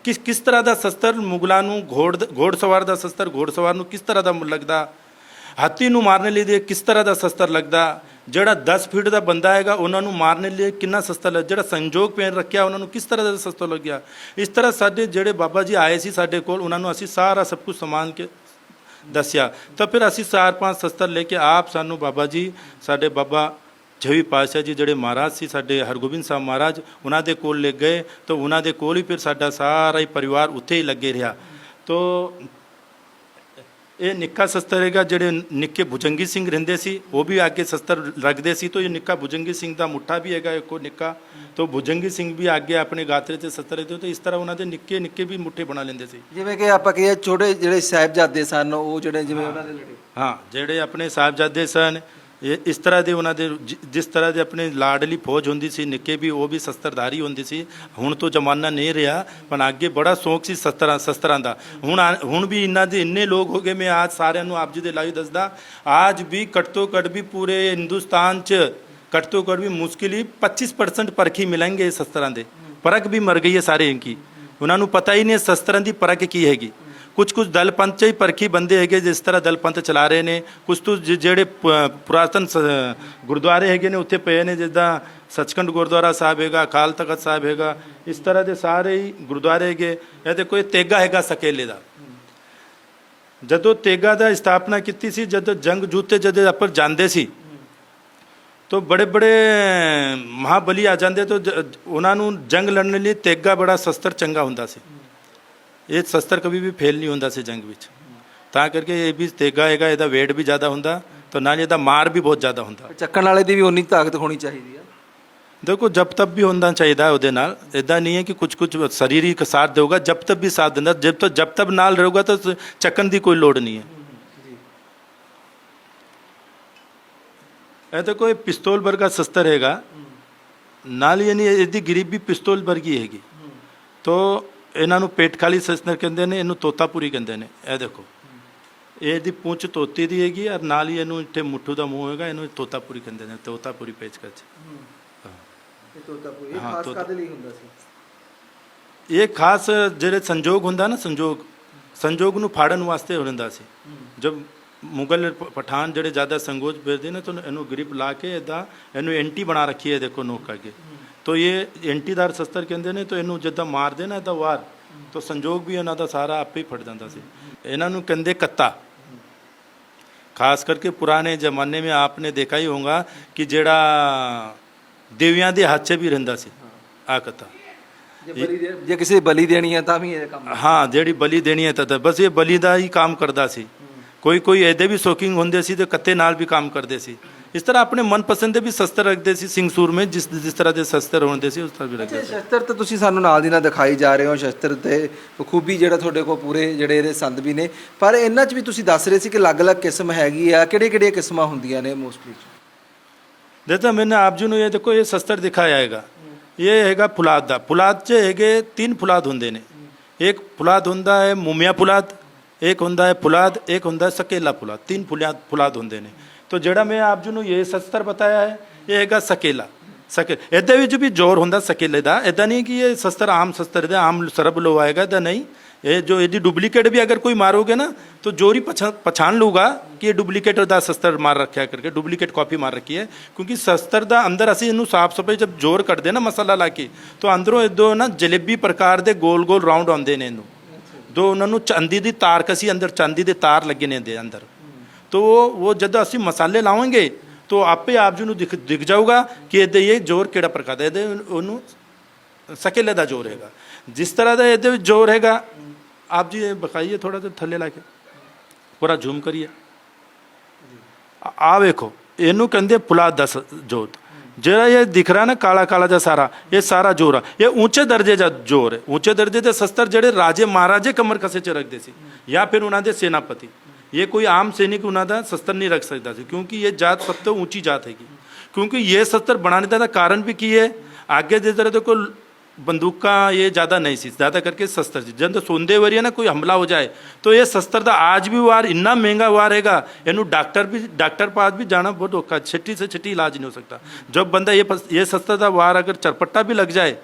ਕਿਸ ਕਿਸ ਤਰ੍ਹਾਂ ਦਾ ਸ਼ਸਤਰ ਮੁਗਲਾਂ ਨੂੰ ਘੋੜ ਘੋੜਸਵਾਰ ਦਾ ਸ਼ਸਤਰ ਘੋੜਸਵਾਰ ਨੂੰ ਕਿਸ ਤਰ੍ਹਾਂ ਦਾ ਲੱਗਦਾ? ਹਾਥੀ ਨੂੰ ਮਾਰਨ ਲਈ ਦੇ ਕਿਸ ਤਰ੍ਹਾਂ ਦਾ ਸ਼ਸਤਰ ਲੱਗਦਾ? ਜਿਹੜਾ 10 ਫੀਟ ਦਾ ਬੰਦਾ ਹੈਗਾ, ਉਹਨਾਂ ਨੂੰ ਮਾਰਨ ਲਈ ਕਿੰਨਾ ਸਸਤਾ ਲੱਗ, ਜਿਹੜਾ ਸੰਜੋਗ ਪੈਣ ਰੱਖਿਆ, ਉਹਨਾਂ ਨੂੰ ਕਿਸ ਤਰ੍ਹਾਂ ਦਾ ਸਸਤਾ ਲੱਗਿਆ ਇਸ ਤਰ੍ਹਾਂ ਸਾਡੇ ਜਿਹੜੇ ਬਾਬਾ ਜੀ ਆਏ ਸੀ ਸਾਡੇ ਕੋਲ, ਉਹਨਾਂ ਨੂੰ ਅਸੀਂ ਸਾਰਾ ਸਭ ਕੁਝ ਸਮਾਨ ਕੇ ਦੱਸਿਆ। ਤਾਂ ਫਿਰ ਅਸੀਂ ਚਾਰ ਪੰਜ ਸ਼ਸਤਰ ਲੈ ਕੇ ਆਪ ਸਾਨੂੰ ਬਾਬਾ ਜੀ, ਸਾਡੇ ਬਾਬਾ ਛੇਵੀਂ ਪਾਤਸ਼ਾਹ ਜੀ ਜਿਹੜੇ ਮਹਾਰਾਜ ਸੀ, ਸਾਡੇ ਹਰਗੋਬਿੰਦ ਸਾਹਿਬ ਮਹਾਰਾਜ, ਉਹਨਾਂ ਦੇ ਕੋਲ ਲੈ ਗਏ। ਤਾਂ ਉਹਨਾਂ ਦੇ ਕੋਲ ਹੀ ਫਿਰ ਸਾਡਾ ਸਾਰਾ ਹੀ ਪਰਿਵਾਰ ਉੱਥੇ ਹੀ ਲੱਗੇ ਰਿਹਾ। ਤੋ ਇਹ ਨਿੱਕਾ ਸ਼ਸਤਰ ਹੈਗਾ ਜਿਹੜੇ ਨਿੱਕੇ ਭੁਜੰਗੀ ਸਿੰਘ ਰਹਿੰਦੇ ਸੀ ਉਹ ਵੀ ਅੱਗੇ ਸ਼ਸਤਰ ਰੱਖਦੇ ਸੀ ਤਾਂ ਇਹ ਨਿੱਕਾ ਭੁਜੰਗੀ ਸਿੰਘ ਦਾ ਮੁੱਠਾ ਵੀ ਹੈਗਾ ਇੱਕੋ ਨਿੱਕਾ ਤਾਂ ਭੁਜੰਗੀ ਸਿੰਘ ਵੀ ਅੱਗੇ ਆਪਣੇ ਗਾਤਰੇ ਤੇ ਸ਼ਸਤਰ ਰੱਖਦੇ ਤੇ ਇਸ ਤਰ੍ਹਾਂ ਉਹਨਾਂ ਦੇ ਨਿੱਕੇ ਨਿੱਕੇ ਵੀ ਮੁੱਠੇ ਬਣਾ ਲੈਂਦੇ ਸੀ। ਜਿਵੇਂ ਕਿ ਆਪਾਂ ਕਹੀਏ ਛੋਟੇ ਜਿਹੜੇ ਸਾਹਿਬਜ਼ਾਦੇ ਸਨ ਉਹ ਜਿਹੜੇ ਜਿਵੇਂ ਉਹਨਾਂ ਦੇ ਲੜੇ। ਹਾਂ ਜਿਹੜੇ ਆਪਣੇ ਸਾਹਿਬਜ਼ਾਦੇ ਸਨ ਇਸ ਤਰ੍ਹਾਂ ਦੇ ਉਹਨਾਂ ਦੇ ਜਿਸ ਤਰ੍ਹਾਂ ਦੇ ਆਪਣੇ ਲਾਡਲੀ ਫੌਜ ਹੁੰਦੀ ਸੀ, ਨਿੱਕੇ ਵੀ, ਉਹ ਵੀ ਸ਼ਸਤਰਧਾਰੀ ਹੁੰਦੀ ਸੀ। ਹੁਣ ਤੋਂ ਜ਼ਮਾਨਾ ਨਹੀਂ ਰਿਹਾ, ਪਰ ਅੱਗੇ ਬੜਾ ਸ਼ੌਂਕ ਸੀ ਸ਼ਸਤਰਾਂ ਸ਼ਸਤਰਾਂ ਦਾ। ਹੁਣ ਆ- ਹੁਣ ਵੀ ਇਹਨਾਂ ਦੇ ਇੰਨੇ ਲੋਕ ਹੋ ਗਏ, ਮੈਂ ਅੱਜ ਸਾਰਿਆਂ ਨੂੰ ਆਪ ਜੀ ਦੇ ਲਾਈਵ ਦੱਸਦਾ। ਆਜ ਵੀ ਘੱਟ ਤੋਂ ਘੱਟ ਵੀ ਪੂਰੇ ਹਿੰਦੁਸਤਾਨ 'ਚ ਘੱਟ ਤੋਂ ਘੱਟ ਵੀ ਮੁਸ਼ਕਿਲ ਹੀ 25% ਪਰਖੀ ਮਿਲਣਗੇ ਸ਼ਸਤਰਾਂ ਦੇ। ਪਰਖ ਵੀ ਮਰ ਗਈ ਹੈ ਸਾਰੇ ਇਨਕੀ ਉਹਨਾਂ ਨੂੰ ਪਤਾ ਹੀ ਨਹੀਂ ਸ਼ਸਤਰਾਂ ਦੀ ਪਰਖ ਕੀ ਹੈਗੀ। ਕੁਝ ਕੁਝ ਦਲ ਪੰਥ 'ਚ ਹੀ ਪਰਖੀ ਬੰਦੇ ਹੈਗੇ, ਜਿਸ ਤਰ੍ਹਾਂ ਦਲ ਪੰਥ ਚਲਾ ਰਹੇ ਨੇ। ਕੁਝ ਤੋਂ ਜਿਹੜੇ ਪ- ਪੁਰਾਤਨ ਸ- ਗੁਰਦੁਆਰੇ ਹੈਗੇ ਨੇ, ਉੱਥੇ ਪਏ ਨੇ, ਜਿੱਦਾਂ ਸੱਚਖੰਡ ਗੁਰਦੁਆਰਾ ਸਾਹਿਬ ਹੈਗਾ, ਅਕਾਲ ਤਖਤ ਸਾਹਿਬ ਹੈਗਾ। ਇਸ ਤਰ੍ਹਾਂ ਦੇ ਸਾਰੇ ਹੀ ਗੁਰਦੁਆਰੇ ਹੈਗੇ। ਇਹ ਤੇ ਕੋਈ ਤੇਗਾ ਹੈਗਾ ਸਕੇਲੇ ਦਾ। ਜਦੋਂ ਤੇਗਾ ਦਾ ਸਥਾਪਨਾ ਕੀਤੀ ਸੀ, ਜਦੋਂ ਜੰਗ ਜੂਤੇ ਜਦੋਂ ਆਪਾਂ ਜਾਂਦੇ ਸੀ, ਤੋ ਬੜੇ ਬੜੇ ਮਹਾਬਲੀ ਆ ਜਾਂਦੇ, ਤਾਂ ਜ- ਉਹਨਾਂ ਨੂੰ ਜੰਗ ਲੜਨ ਲਈ ਤੇਗਾ ਬੜਾ ਸ਼ਸਤਰ ਚੰਗਾ ਹੁੰਦਾ ਸੀ। ਇਹ ਸ਼ਸਤਰ ਕभी ਵੀ ਫੇਲ ਨਹੀਂ ਹੁੰਦਾ ਸੀ ਜੰਗ ਵਿੱਚ। ਤਾਂ ਕਰਕੇ ਇਹ ਵੀ ਤੇਗਾ ਹੈਗਾ ਇਹਦਾ weight ਵੀ ਜ਼ਿਆਦਾ ਹੁੰਦਾ ਤਾਂ ਨਾਲ ਇਹਦਾ ਮਾਰ ਵੀ ਬਹੁਤ ਜ਼ਿਆਦਾ ਹੁੰਦਾ। ਚੱਕਣ ਵਾਲੇ ਦੀ ਵੀ ਉਨੀ ਤਾਕਤ ਹੋਣੀ ਚਾਹੀਦੀ ਆ। ਦੇਖੋ ਜਬ ਤੱਕ ਵੀ ਹੁੰਦਾ ਚਾਹੀਦਾ ਉਹਦੇ ਨਾਲ ਇਦਾਂ ਨਹੀਂ ਹੈ ਕਿ ਕੁਝ ਕੁਝ ਸਰੀਰਿਕ ਸਾਥ ਦੇਊਗਾ ਜਬ ਤੱਕ ਵੀ ਸਾਥ ਦਿੰਦਾ ਜਬ ਤੱਕ ਜਬ ਤੱਕ ਨਾਲ ਰਹੂਗਾ ਤਾਂ ਚੱਕਣ ਦੀ ਕੋਈ ਲੋੜ ਨਹੀਂ ਹੈ। ਇਹ ਤਾਂ ਕੋਈ ਪਿਸਤੌਲ ਵਰਗਾ ਸ਼ਸਤਰ ਹੈਗਾ। ਨਾਲ ਹੀ ਯਾਨੀ ਇਹਦੀ ਗਰੀਬ ਪਿਸਤੌਲ ਵਰਗੀ ਹੈਗੀ। ਤੋ ਇਹਨਾਂ ਨੂੰ ਪੇਟ ਖਾਲੀ ਸ਼ਸਤਰ ਕਹਿੰਦੇ ਨੇ ਇਹਨੂੰ ਤੋਤਾਪੁਰੀ ਕਹਿੰਦੇ ਨੇ। ਇਹ ਦੇਖੋ। ਇਹ ਦੀ ਪੂੰਛ ਤੋਤੀ ਦੀ ਹੈਗੀ ਔਰ ਨਾਲ ਹੀ ਇਹਨੂੰ ਇੱਥੇ ਮੁੱਠੂ ਦਾ ਮੂੰਹ ਹੈਗਾ ਇਹਨੂੰ ਤੋਤਾਪੁਰੀ ਕਹਿੰਦੇ ਨੇ ਤੋਤਾਪੁਰੀ ਪੇਚਕਚ ਇਹ ਤੋਤਾਪੁਰੀ ਇਹ ਖਾਸ ਕਾਦੇ ਲਈ ਹੁੰਦਾ ਸੀ? ਇਹ ਖਾਸ ਜਿਹੜੇ ਸੰਜੋਗ ਹੁੰਦਾ ਨਾ ਸੰਜੋਗ ਸੰਜੋਗ ਨੂੰ ਫਾੜਨ ਵਾਸਤੇ ਹੁੰਦਾ ਸੀ। ਜਦ ਮੁਗਲ ਪਠਾਨ ਜਿਹੜੇ ਜ਼ਿਆਦਾ ਸੰਗੋਜ ਵੇਚਦੇ ਨੇ ਤਾਂ ਇਹਨੂੰ ਗ੍ਰਿਪ ਲਾ ਕੇ ਇਦਾਂ ਇਹਨੂੰ ਐਂਟੀ ਬਣਾ ਰੱਖੀ ਹੈ ਦੇਖੋ ਨੋਕ ਅੱਗੇ ਤੋ ਇਹ ਐਂਟੀਦਾਰ ਸ਼ਸਤਰ ਕਹਿੰਦੇ ਨੇ ਤੋ ਇਹਨੂੰ ਜਦੋਂ ਮਾਰਦੇ ਨਾ ਤਾਂ ਵਾਰ ਤੋ ਸੰਜੋਗ ਵੀ ਇਹਨਾਂ ਦਾ ਸਾਰਾ ਆਪੇ ਹੀ ਫਟ ਜਾਂਦਾ ਸੀ ਇਹਨਾਂ ਨੂੰ ਕਹਿੰਦੇ ਕੱਤਾ ਖਾਸ ਕਰਕੇ ਪੁਰਾਣੇ ਜ਼ਮਾਨੇ ਵਿੱਚ ਆਪਨੇ ਦੇਖਾ ਹੀ ਹੋਗਾ ਕਿ ਜਿਹੜਾ ਦੇਵੀਆਂ ਦੇ ਹੱਥ 'ਚ ਵੀ ਰਹਿੰਦਾ ਸੀ ਆ ਕਥਾ ਜੇ ਬਲੀ ਜੇ ਕਿਸੇ ਬਲੀ ਦੇਣੀ ਹੈ ਤਾਂ ਵੀ ਇਹ ਕੰਮ ਹਾਂ ਜਿਹੜੀ ਬਲੀ ਦੇਣੀ ਹੈ ਤਾਂ ਬਸ ਇਹ ਬਲੀ ਦਾ ਹੀ ਕੰਮ ਕਰਦਾ ਸੀ ਕੋਈ ਕੋਈ ਇਹਦੇ ਵੀ ਸੋਕਿੰਗ ਹੁੰਦੇ ਸੀ ਤੇ ਕੱਤੇ ਨਾਲ ਵੀ ਕੰਮ ਕਰਦੇ ਸੀ ਇਸ ਤਰ੍ਹਾਂ ਆਪਣੇ ਮਨਪਸੰਦ ਦੇ ਵੀ ਸ਼ਸਤਰ ਰੱਖਦੇ ਸੀ ਸਿੰਘ ਸੂਰ ਮੇ ਜਿਸ ਜਿਸ ਤਰ੍ਹਾਂ ਦੇ ਸ਼ਸਤਰ ਹੁੰਦੇ ਸੀ ਉਸ ਤਰ੍ਹਾਂ ਵੀ ਰੱਖਦੇ ਸੀ। ਸ਼ਸਤਰ ਤਾਂ ਤੁਸੀਂ ਸਾਨੂੰ ਨਾਲ ਦੀ ਨਾਲ ਦਿਖਾਈ ਜਾ ਰਹੇ ਹੋ ਸ਼ਸਤਰ ਤੇ ਬਖੂਬੀ ਜਿਹੜਾ ਤੁਹਾਡੇ ਕੋਲ ਪੂਰੇ ਜਿਹੜੇ ਇਹਦੇ ਸੰਦ ਵੀ ਨੇ। ਪਰ ਇਹਨਾਂ 'ਚ ਵੀ ਤੁਸੀਂ ਦੱਸ ਰਹੇ ਸੀ ਕਿ ਅਲੱਗ-ਅਲੱਗ ਕਿਸਮ ਹੈਗੀ ਆ ਕਿਹੜੇ-ਕਿਹੜੇ ਕਿਸਮਾਂ ਹੁੰਦੀਆਂ ਨੇ ਮੋਸਟਲੀ ਦੇਖੋ ਮੈਨੇ ਆਪ ਜੀ ਨੂੰ ਇਹ ਦੇਖੋ ਇਹ ਸ਼ਸਤਰ ਦਿਖਾਇਆ ਹੈਗਾ। ਇਹ ਹੈਗਾ ਫੁਲਾਦ ਦਾ। ਫੁਲਾਦ 'ਚ ਹੈਗੇ ਤਿੰਨ ਫੁਲਾਦ ਹੁੰਦੇ ਨੇ। ਇੱਕ ਫੁਲਾਦ ਹੁੰਦਾ ਹੈ ਮੁਮੀਆ ਫੁਲਾਦ ਇੱਕ ਹੁੰਦਾ ਹੈ ਫੁਲਾਦ ਇੱਕ ਹੁੰਦਾ ਹੈ ਸਕੇਲਾ ਫੁਲਾਦ। ਤਿੰਨ ਫੁਲਾਦ ਫੁਲਾਦ ਹੁੰਦੇ ਨੇ। ਤੋ ਜਿਹੜਾ ਮੈਂ ਆਪ ਜੀ ਨੂੰ ਇਹ ਸ਼ਸਤਰ ਬਤਾਇਆ ਹੈ ਇਹ ਹੈਗਾ ਸਕੇਲਾ ਸਕੇ ਇਹਦੇ ਵਿੱਚ ਵੀ ਜ਼ੋਰ ਹੁੰਦਾ ਸਕੇਲੇ ਦਾ ਇਦਾਂ ਨਹੀਂ ਕਿ ਇਹ ਸ਼ਸਤਰ ਆਮ ਸ਼ਸਤਰ ਦਾ ਆਮ ਸਰਬ ਲੋ ਆਏਗਾ ਤਾਂ ਨਹੀਂ ਇਹ ਜੋ ਇਹਦੀ ਡੁਪਲੀਕੇਟ ਵੀ ਅਗਰ ਕੋਈ ਮਾਰੋਗੇ ਨਾ तो जोर ही पछा- पहचान लूगा ਕਿ ਇਹ ਡੁਪਲੀਕੇਟ ਦਾ ਸ਼ਸਤਰ ਮਾਰ ਰੱਖਿਆ ਕਰਕੇ ਡੁਪਲੀਕੇਟ ਕਾਪੀ ਮਾਰ ਰੱਖੀ ਹੈ ਕਿਉਂਕਿ ਸ਼ਸਤਰ ਦਾ ਅੰਦਰ ਅਸੀਂ ਇਹਨੂੰ ਸਾਫ ਸਫਾਈ ਜਦ ਜ਼ੋਰ ਕੱਢਦੇ ਨਾ ਮਸਾਲਾ ਲਾ ਕੇ ਤਾਂ ਅੰਦਰੋਂ ਇਦੋਂ ਨਾ ਜਲੇਬੀ ਪ੍ਰਕਾਰ ਦੇ ਗੋਲ ਗੋਲ ਰਾਉਂਡ ਆਉਂਦੇ ਨੇ ਇਹਨੂੰ ਦੋ ਉਹਨਾਂ ਨੂੰ ਚਾਂਦੀ ਦੀ ਤਾਰ ਕਸੀ ਅੰਦਰ ਚਾਂਦੀ ਦੇ ਤਾਰ ਲੱਗੇ ਨੇ ਦੇ ਅੰਦਰ तो वो वो जब ਅਸੀਂ ਮਸਾਲੇ ਲਾਵਾਂਗੇ तो ਆਪੇ ਆਪ ਜੀ ਨੂੰ ਦਿਖ ਦਿਖ ਜਾਊਗਾ ਕਿ ਇਹਦੇ ਇਹ ਜ਼ੋਰ ਕਿਹੜਾ ਪ੍ਰਕਾਰ ਦਾ ਇਹਦੇ ਉਹਨੂੰ ਸਕੇਲੇ ਦਾ ਜ਼ੋਰ ਹੈਗਾ ਜਿਸ ਤਰ੍ਹਾਂ ਦਾ ਇਹਦੇ ਵਿੱਚ ਜ਼ੋਰ ਹੈਗਾ ਆਪ ਜੀ ਇਹ ਬਖਾਈਏ ਥੋੜਾ ਜਿਹਾ ਥੱਲੇ ਲਾ ਕੇ ਪੂਰਾ ਜ਼ੂਮ ਕਰੀਏ ਆ- ਆ ਵੇਖੋ ਇਹਨੂੰ ਕਹਿੰਦੇ ਫੁਲਾਦ ਦਾ ਸ- ਜੋਤ ਜਿਹੜਾ ਇਹ ਦਿਖ ਰਿਹਾ ਨਾ ਕਾਲਾ ਕਾਲਾ ਜਿਹਾ ਸਾਰਾ ਇਹ ਸਾਰਾ ਜੋਰ ਆ ਇਹ ਉੱਚੇ ਦਰਜੇ ਦਾ ਜੋਰ ਹੈ ਉੱਚੇ ਦਰਜੇ ਦੇ ਸ਼ਸਤਰ ਜਿਹੜੇ ਰਾਜੇ ਮਹਾਰਾਜੇ ਕਮਰ ਕਸੇ ਚ ਰੱਖਦੇ ਸੀ ਜਾਂ ਫਿਰ ਉਹਨਾਂ ਦੇ ਸੈਨਾਪਤੀ ਇਹ ਕੋਈ ਆਮ ਸੈਨਿਕ ਉਹਨਾਂ ਦਾ ਸ਼ਸਤਰ ਨਹੀਂ ਰੱਖ ਸਕਦਾ ਸੀ ਕਿਉਂਕਿ ਇਹ ਜਾਤ ਸਭ ਤੋਂ ਉੱਚੀ ਜਾਤ ਹੈਗੀ ਕਿਉਂਕਿ ਇਹ ਸ਼ਸਤਰ ਬਣਾਉਣ ਦਾ ਕਾਰਨ ਵੀ ਕੀ ਹੈ ਅੱਗੇ ਜਿਸ ਤਰ੍ਹਾਂ ਦੇਖੋ बंदूका ये ज़्यादा नहीं सी ज़्यादा करके शस्त्र सी जब सोंदे वरी है ना कोई हमला हो जाए तो ये शस्त्र ਦਾ आज भी वार इतना महंगा वार हैगा ਇਹਨੂੰ डॉक्टर भी डॉक्टर पास भी जाना बहुत औखा छिट्टी से छिट्टी इलाज नहीं हो सकता जब बंदा ये पस- ये शस्त्र का वार अगर चरपट्टा भी लग जाए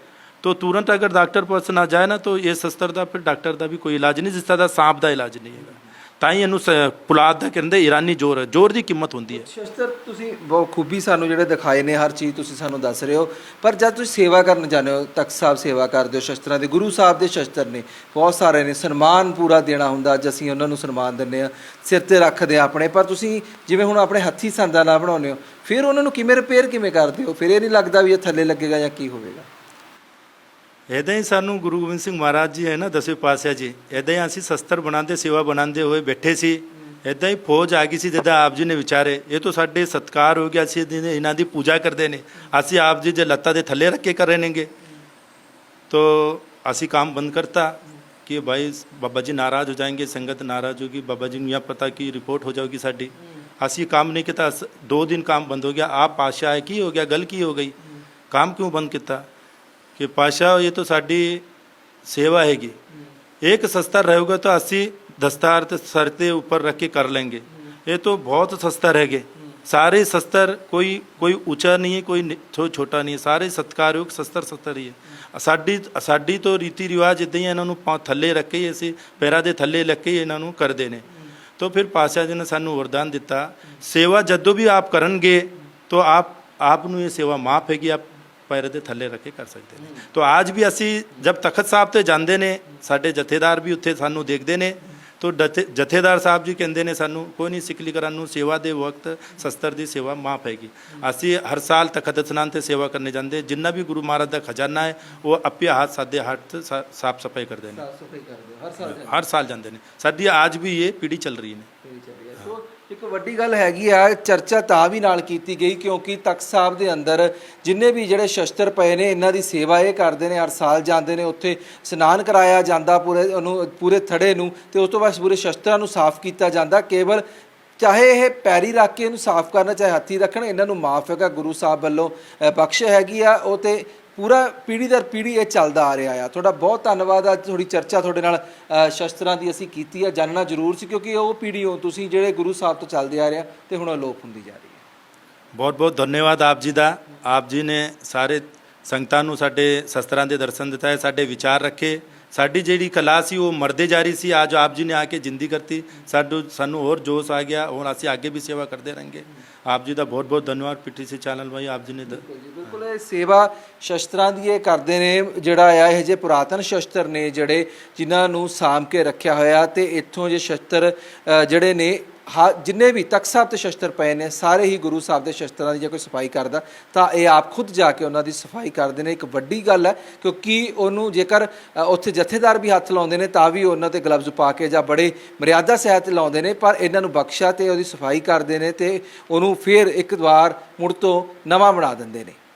तो तुरंत अगर डॉक्टर पास ना जाए ना तो ये शस्त्र का फिर डॉक्टर का भी कोई इलाज नहीं जिस तरह ਦਾ सांप ਦਾ ਇਲਾਜ ਨਹੀਂ ਹੈਗਾ ਤਾਂ ਹੀ ਇਹਨੂੰ ਸ- ਪੁਲਾਦ ਦਾ ਕਹਿੰਦੇ ਇਰਾਨੀ ਜ਼ੋਰ ਹੈ ਜ਼ੋਰ ਦੀ ਕੀਮਤ ਹੁੰਦੀ ਹੈ। ਸ਼ਸਤਰ ਤੁਸੀਂ ਬਹੁਤ ਖੂਬੀ ਸਾਨੂੰ ਜਿਹੜੇ ਦਿਖਾਏ ਨੇ, ਹਰ ਚੀਜ਼ ਤੁਸੀਂ ਸਾਨੂੰ ਦੱਸ ਰਹੇ ਹੋ। ਪਰ ਜਦ ਤੁਸੀਂ ਸੇਵਾ ਕਰਨ ਜਾਂਦੇ ਹੋ, ਤਖਤ ਸਾਹਿਬ ਸੇਵਾ ਕਰਦੇ ਹੋ, ਸ਼ਸਤਰਾਂ ਦੇ, ਗੁਰੂ ਸਾਹਿਬ ਦੇ ਸ਼ਸਤਰ ਨੇ, ਬਹੁਤ ਸਾਰੇ ਨੇ, ਸਨਮਾਨ ਪੂਰਾ ਦੇਣਾ ਹੁੰਦਾ, ਅੱਜ ਅਸੀਂ ਉਹਨਾਂ ਨੂੰ ਸਨਮਾਨ ਦਿੰਦੇ ਆ ਸਿਰ ਤੇ ਰੱਖਦੇ ਆ ਆਪਣੇ। ਪਰ ਤੁਸੀਂ ਜਿਵੇਂ ਹੁਣ ਆਪਣੇ ਹੱਥੀ ਸੰਦਾਂ ਨਾਲ ਬਣਾਉਂਦੇ ਹੋ, ਫਿਰ ਉਹਨਾਂ ਨੂੰ ਕਿਵੇਂ ਰਿਪੇਅਰ ਕਿਵੇਂ ਕਰਦੇ ਹੋ? ਫਿਰ ਇਹ ਨਹੀਂ ਲੱਗਦਾ ਵੀ ਇਹ ਥੱਲੇ ਲੱਗੇਗਾ ਜਾਂ ਕੀ ਹੋਵੇਗਾ। ਇਦਾਂ ਹੀ ਸਾਨੂੰ ਗੁਰੂ ਗੋਬਿੰਦ ਸਿੰਘ ਮਹਾਰਾਜ ਜੀ ਹੈ ਨਾ ਦਸਵੇਂ ਪਾਤਸ਼ਾਹ ਜੀ ਇਦਾਂ ਹੀ ਅਸੀਂ ਸ਼ਸਤਰ ਬਣਾਉਂਦੇ, ਸੇਵਾ ਬਣਾਉਂਦੇ ਹੋਏ ਬੈਠੇ ਸੀ। ਇਦਾਂ ਹੀ ਫੌਜ ਆ ਗਈ ਸੀ ਜਿੱਦਾਂ ਆਪ ਜੀ ਨੇ ਵਿਚਾਰੇ। ਇਹ ਤੋਂ ਸਾਡੇ ਸਤਕਾਰ ਹੋ ਗਿਆ ਅਸੀਂ ਇਹਦੀ- ਇਹਨਾਂ ਦੀ ਪੂਜਾ ਕਰਦੇ ਨੇ। ਅਸੀਂ ਆਪ ਜੀ ਦੇ ਲੱਤਾਂ ਦੇ ਥੱਲੇ ਰੱਖ ਕੇ ਕਰ ਰਹੇ ਨੇਗੇ। ਤੋ ਅਸੀਂ ਕੰਮ ਬੰਦ ਕਰਤਾ ਕਿ ਭਾਈ ਬਾਬਾ ਜੀ ਨਾਰਾਜ਼ ਹੋ ਜਾਣਗੇ ਸੰਗਤ ਨਾਰਾਜ਼ ਹੋਗੀ। ਬਾਬਾ ਜੀ ਨੂੰ ਇਹ ਪਤਾ ਕਿ ਰਿਪੋਰਟ ਹੋ ਜਾਊਗੀ ਸਾਡੀ। ਅਸੀਂ ਕੰਮ ਨਹੀਂ ਕੀਤਾ ਅਸ- ਦੋ ਦਿਨ ਕੰਮ ਬੰਦ ਹੋ ਗਿਆ। ਆਪ ਪਾਸ਼ਾ ਹੈ ਕੀ ਹੋ ਗਿਆ, ਗੱਲ ਕੀ ਹੋ ਗਈ? ਕੰਮ ਕਿਉਂ ਬੰਦ ਕੀਤਾ? ਕਿ ਪਾਸ਼ਾ ਇਹ ਤਾਂ ਸਾਡੀ ਸੇਵਾ ਹੈਗੀ एक शस्त्र रहेगा तो अस्सी दस्तार तो सर के ऊपर रख के कर लेंगे ये तो बहुत शस्त्र रहेगे सारे शस्त्र कोई कोई ऊंचा नहीं है कोई नि- छो ਛੋਟਾ ਨਹੀਂ ਹੈ ਸਾਰੇ ਸਤਿਕਾਰਯੋਗ ਸ਼ਸਤਰ ਸ਼ਸਤਰ ਹੀ ਹੈ ਸਾਡੀ ਸਾਡੀ ਤੋਂ ਰੀਤੀ ਰਿਵਾਜ ਇਦਾਂ ਹੀ ਹੈ, ਇਹਨਾਂ ਨੂੰ ਪਾ- ਥੱਲੇ ਰੱਖ ਕੇ ਹੀ ਅਸੀਂ ਪੈਰਾਂ ਦੇ ਥੱਲੇ ਲੱਗ ਕੇ ਹੀ ਇਹਨਾਂ ਨੂੰ ਕਰਦੇ ਨੇ तो फिर ਪਾਤਸ਼ਾਹ ਜੀ ਨੇ ਸਾਨੂੰ ਵਰਦਾਨ ਦਿੱਤਾ ਸੇਵਾ ਜਦੋਂ ਵੀ ਆਪ ਕਰਨਗੇ तो ਆਪ ਆਪ ਨੂੰ ਇਹ ਸੇਵਾ ਮਾਫ ਹੈਗੀ ਆਪ ਪੈਰ ਦੇ ਥੱਲੇ ਰੱਖ ਕੇ ਕਰ ਸਕਦੇ ਨੇ। ਤੋ ਅੱਜ ਵੀ ਅਸੀਂ ਜਦ ਤਖਤ ਸਾਹਿਬ ਤੇ ਜਾਂਦੇ ਨੇ ਸਾਡੇ ਜਥੇਦਾਰ ਵੀ ਉੱਥੇ ਸਾਨੂੰ ਦੇਖਦੇ ਨੇ ਤੋ ਜਥੇ- ਜਥੇਦਾਰ ਸਾਹਿਬ ਜੀ ਕਹਿੰਦੇ ਨੇ ਸਾਨੂੰ ਕੋਈ ਨਹੀਂ ਸਿਕਲੀ ਕਰਨ ਨੂੰ ਸੇਵਾ ਦੇ ਵਕਤ ਸ਼ਸਤਰ ਦੀ ਸੇਵਾ ਮਾਫ ਹੈਗੀ ਅਸੀਂ ਹਰ ਸਾਲ ਤਖਤ ਇਸਨਾਨ ਤੇ ਸੇਵਾ ਕਰਨੇ ਜਾਂਦੇ ਜਿੰਨਾ ਵੀ ਗੁਰੂ ਮਹਾਰਾਜ ਦਾ ਖਜ਼ਾਨਾ ਹੈ ਉਹ ਆਪੇ ਹੱਥ ਸਾਦੇ ਹੱਥ ਸਾਫ਼ ਸਫ਼ਾਈ ਕਰਦੇ ਨੇ। ਸਾਫ਼ ਸਫ਼ਾਈ ਕਰਦੇ ਹੋ ਹਰ ਸਾਲ ਹਰ ਸਾਲ ਜਾਂਦੇ ਨੇ। ਸਾਡੀ ਅੱਜ ਵੀ ਇਹ ਪੀੜ੍ਹੀ ਚੱਲ ਰਹੀ ਨੇ। ਫੇਰੀ ਚੱਲੀ ਹੈ। ਸੋ ਇੱਕ ਵੱਡੀ ਗੱਲ ਹੈਗੀ ਆ, ਚਰਚਾ ਤਾਂ ਵੀ ਨਾਲ ਕੀਤੀ ਗਈ ਕਿਉਂਕਿ ਤਖਤ ਸਾਹਿਬ ਦੇ ਅੰਦਰ ਜਿੰਨੇ ਵੀ ਜਿਹੜੇ ਸ਼ਸਤਰ ਪਏ ਨੇ, ਇਹਨਾਂ ਦੀ ਸੇਵਾ ਇਹ ਕਰਦੇ ਨੇ, ਹਰ ਸਾਲ ਜਾਂਦੇ ਨੇ, ਉੱਥੇ ਇਸ਼ਨਾਨ ਕਰਾਇਆ ਜਾਂਦਾ ਪੂਰੇ ਉਹਨੂੰ, ਪੂਰੇ ਥੜੇ ਨੂੰ ਤੇ ਉਸ ਤੋਂ ਬਾਅਦ ਪੂਰੇ ਸ਼ਸਤਰਾਂ ਨੂੰ ਸਾਫ਼ ਕੀਤਾ ਜਾਂਦਾ। ਕੇਵਲ ਚਾਹੇ ਇਹ ਪੈਰੀ ਰੱਖ ਕੇ ਇਹਨੂੰ ਸਾਫ਼ ਕਰਨਾ, ਚਾਹੇ ਹੱਥੀ ਰੱਖਣ, ਇਹਨਾਂ ਨੂੰ ਮਾਫ ਹੈਗਾ ਗੁਰੂ ਸਾਹਿਬ ਵੱਲੋਂ ਬਖਸ਼ ਹੈਗੀ ਆ, ਉਹ ਤੇ ਪੂਰਾ ਪੀੜ੍ਹੀ ਦਰ ਪੀੜ੍ਹੀ ਇਹ ਚੱਲਦਾ ਆ ਰਿਹਾ ਆ। ਤੁਹਾਡਾ ਬਹੁਤ ਧੰਨਵਾਦ ਅੱਜ ਥੋੜੀ ਚਰਚਾ ਤੁਹਾਡੇ ਨਾਲ ਸ਼ਸਤਰਾਂ ਦੀ ਅਸੀਂ ਕੀਤੀ ਆ ਜਾਣਨਾ ਜ਼ਰੂਰ ਸੀ ਕਿਉਂਕਿ ਉਹ ਪੀੜ੍ਹੀ ਹੋ, ਤੁਸੀਂ ਜਿਹੜੇ ਗੁਰੂ ਸਾਹਿਬ ਤੋਂ ਚੱਲਦੇ ਆ ਰਿਹਾ ਤੇ ਹੁਣ ਅਲੋਪ ਹੁੰਦੀ ਜਾ ਰਹੀ ਹੈ। ਬਹੁਤ ਬਹੁਤ ਧੰਨਵਾਦ ਆਪ ਜੀ ਦਾ। ਆਪ ਜੀ ਨੇ ਸਾਰੇ ਸੰਗਤਾਂ ਨੂੰ ਸਾਡੇ ਸ਼ਸਤਰਾਂ ਦੇ ਦਰਸ਼ਨ ਦਿੱਤਾ ਹੈ, ਸਾਡੇ ਵਿਚਾਰ ਰੱਖੇ। ਸਾਡੀ ਜਿਹੜੀ ਕਲਾ ਸੀ, ਉਹ ਮਰਦੇ ਜਾ ਰਹੀ ਸੀ। ਅੱਜ ਆਪ ਜੀ ਨੇ ਆ ਕੇ ਜਿੰਦੀ ਕਰਤੀ। ਸਾਡੂ, ਸਾਨੂੰ ਹੋਰ ਜੋਸ਼ ਆ ਗਿਆ। ਹੁਣ ਅਸੀਂ ਅੱਗੇ ਵੀ ਸੇਵਾ ਕਰਦੇ ਰਹਾਂਗੇ। ਆਪ ਜੀ ਦਾ ਬਹੁਤ ਬਹੁਤ ਧੰਨਵਾਦ। ਪੀਟੀਸੀ ਚੈਨਲ ਭਾਈ ਆਪ ਜੀ ਨੇ ਦ- ਬਿਲਕੁਲ ਇਹ ਸੇਵਾ ਸ਼ਸਤਰਾਂ ਦੀ ਇਹ ਕਰਦੇ ਨੇ, ਜਿਹੜਾ ਆ, ਇਹ ਜੇ ਪੁਰਾਤਨ ਸ਼ਸਤਰ ਨੇ ਜਿਹੜੇ ਜਿਨ੍ਹਾਂ ਨੂੰ ਸਾਂਭ ਕੇ ਰੱਖਿਆ ਹੋਇਆ ਤੇ ਇੱਥੋਂ ਜੇ ਸ਼ਸਤਰ ਜਿਹੜੇ ਨੇ ਹਾ- ਜਿੰਨੇ ਵੀ ਤਖਤ ਸਾਹਿਬ ਤੇ ਸ਼ਸਤਰ ਪਏ ਨੇ, ਸਾਰੇ ਹੀ ਗੁਰੂ ਸਾਹਿਬ ਦੇ ਸ਼ਸਤਰਾਂ ਦੀ ਜੇ ਕੋਈ ਸਫ਼ਾਈ ਕਰਦਾ, ਤਾਂ ਇਹ ਆਪ ਖੁਦ ਜਾ ਕੇ ਉਹਨਾਂ ਦੀ ਸਫ਼ਾਈ ਕਰਦੇ ਨੇ। ਇੱਕ ਵੱਡੀ ਗੱਲ ਹੈ, ਕਿਉਂਕਿ ਉਹਨੂੰ ਜੇਕਰ ਉੱਥੇ ਜਥੇਦਾਰ ਵੀ ਹੱਥ ਲਾਉਂਦੇ ਨੇ, ਤਾਂ ਵੀ ਉਹਨਾਂ ਤੇ ਗਲਵਜ਼ ਪਾ ਕੇ ਜਾਂ ਬੜੇ ਮਰਿਆਦਾ ਸਹਿਤ ਲਾਉਂਦੇ ਨੇ, ਪਰ ਇਹਨਾਂ ਨੂੰ ਬਖਸ਼ਾ ਤੇ ਉਹਦੀ ਸਫ਼ਾਈ ਕਰਦੇ ਨੇ ਤੇ ਉਹਨੂੰ ਫਿਰ ਇੱਕ ਵਾਰ ਮੁੜ ਤੋਂ ਨਵਾਂ ਬਣਾ ਦਿੰਦੇ ਨੇ।